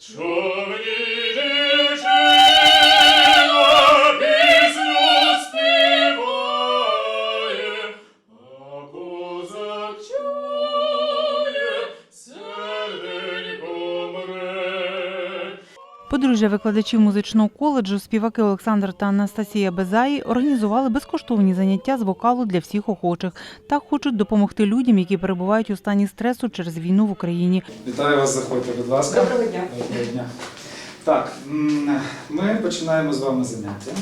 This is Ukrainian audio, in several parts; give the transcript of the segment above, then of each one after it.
주의 Подружжя викладачів музичного коледжу, співаки Олександр та Анастасія Безаї організували безкоштовні заняття з вокалу для всіх охочих та хочуть допомогти людям, які перебувають у стані стресу через війну в Україні. Вітаю вас, заходьте, будь ласка. Доброго дня. Доброго дня. Так, ми починаємо з вами заняття.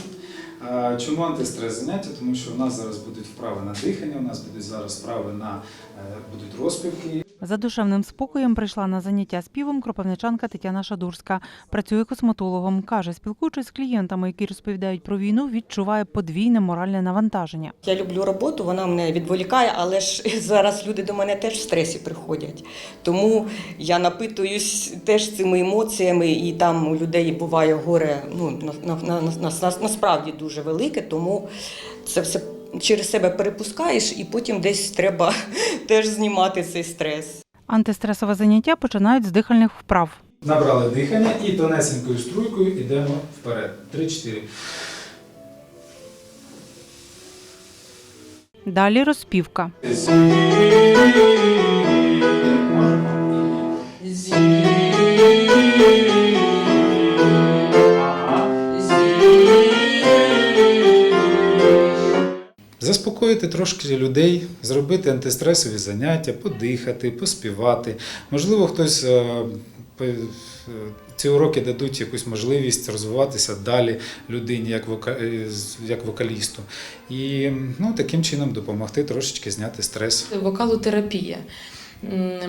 Чому антистрес заняття? Тому що у нас зараз будуть вправи на дихання, у нас будуть зараз вправи на е, будуть розпівки. За душевним спокоєм прийшла на заняття співом кропивничанка Тетяна Шадурська. Працює косметологом. Каже, спілкуючись з клієнтами, які розповідають про війну, відчуває подвійне моральне навантаження. Я люблю роботу, вона мене відволікає, але ж зараз люди до мене теж в стресі приходять. Тому я напитуюсь теж цими емоціями, і там у людей буває горе ну, на, на, на, на, на, насправді дуже велике, тому це все через себе перепускаєш, і потім десь треба теж знімати цей стрес. Антистресове заняття починають з дихальних вправ. Набрали дихання і тонесенькою струйкою йдемо вперед. Три-чотири. Далі розпівка. Заспокоїти трошки людей, зробити антистресові заняття, подихати, поспівати. Можливо, хтось е, е, ці уроки дадуть якусь можливість розвиватися далі людині е, як вокалісту. І ну, таким чином допомогти трошечки зняти стрес. Вокалотерапія.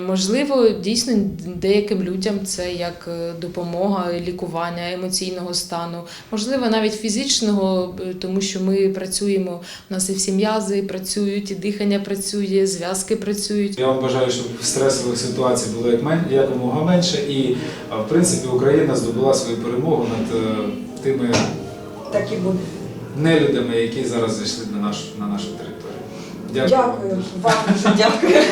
Можливо, дійсно деяким людям це як е, допомога, лікування емоційного стану, можливо, навіть фізичного, тому що ми працюємо. У нас і всі м'язи працюють, і дихання працює, зв'язки працюють. Я вам бажаю, щоб стресових ситуацій було як мен- якомога менше, і в принципі Україна здобула свою перемогу над е, тими Так і буде. нелюдами, які зараз зайшли на нашу на нашу територію. Дякую. Дякую вам дуже дякую.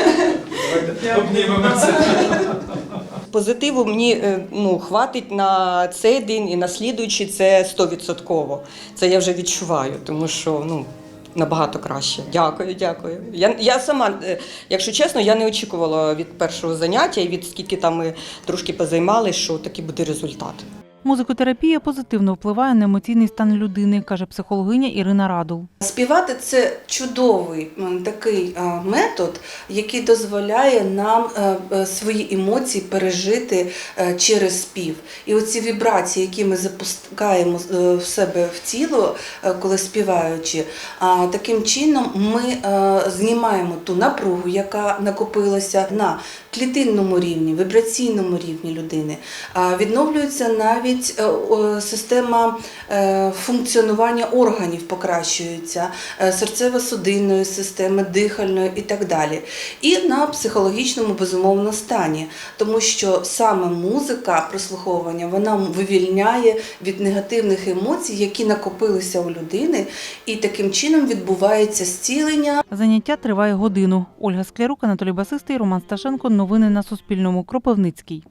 Давайте обнімемося. Позитиву мені е, ну, хватить на цей день і на слідуючий це 100%. Це я вже відчуваю, тому що ну, набагато краще. Дякую, дякую. Я, я сама, е, якщо чесно, я не очікувала від першого заняття і від скільки там ми трошки позаймалися, що такий буде результат. Музикотерапія позитивно впливає на емоційний стан людини, каже психологиня Ірина Радул. Співати це чудовий такий метод, який дозволяє нам е, е, свої емоції пережити е, через спів. І оці вібрації, які ми запускаємо в себе в тіло, коли співаючи, таким чином ми знімаємо ту напругу, яка накопилася на клітинному рівні, вібраційному рівні людини. Відновлюється навіть е, о, система е, функціонування органів покращується, е, серцево-судинної системи, дихальної і так далі. І на психологічному безумовно стані, тому що саме музика, прослуховування, вона вивільняє від негативних емоцій, які накопилися у людини, і таким чином відбувається зцілення. Заняття триває годину. Ольга Склярук, Анатолій Басистий, Роман Сташенко. Новини на Суспільному. Кропивницький.